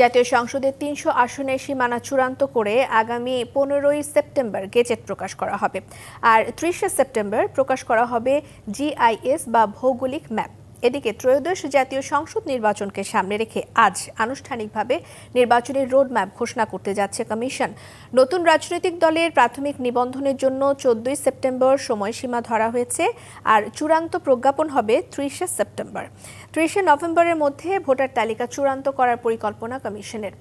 জাতীয় সংসদের তিনশো আসনের সীমানা চূড়ান্ত করে আগামী পনেরোই সেপ্টেম্বর গেজেট প্রকাশ করা হবে। আর ত্রিশে সেপ্টেম্বর প্রকাশ করা হবে জিআইএস বা ভৌগোলিক ম্যাপ। এদিকে ত্রয়োদশ জাতীয় সংসদ নির্বাচনকে সামনে রেখে আজ আনুষ্ঠানিকভাবে নির্বাচনের রোডম্যাপ ঘোষণা করতে যাচ্ছে কমিশন। নতুন রাজনৈতিক দলের প্রাথমিক নিবন্ধনের জন্য চোদ্দই সেপ্টেম্বর সময়সীমা ধরা হয়েছে আর চূড়ান্ত প্রজ্ঞাপন হবে ত্রিশে সেপ্টেম্বর। ত্রিশে নভেম্বরের মধ্যে ভোটার তালিকা চূড়ান্ত করার পরিকল্পনা কমিশনের।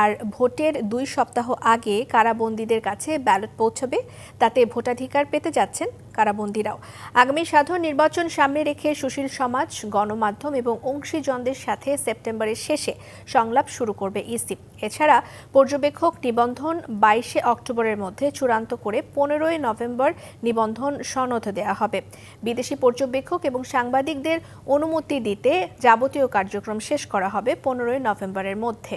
আর ভোটের দুই সপ্তাহ আগে কারাবন্দীদের কাছে ব্যালট পৌঁছবে, তাতে ভোটাধিকার পেতে যাচ্ছেন কারাবন্দীরাও। আগামী সাধারণ নির্বাচন সামনে রেখে সুশীল সমাজ, গণমাধ্যম এবং অংশীজনদের সাথে সেপ্টেম্বরের শেষে সংলাপ শুরু করবে ইসি এছাড়া পর্যবেক্ষক নিবন্ধন বাইশে অক্টোবরের মধ্যে চূড়ান্ত করে পনেরোই নভেম্বর নিবন্ধন সনদ দেওয়া হবে। বিদেশি পর্যবেক্ষক এবং সাংবাদিকদের অনুমতি দিতে যাবতীয় কার্যক্রম শেষ করা হবে পনেরোই নভেম্বরের মধ্যে।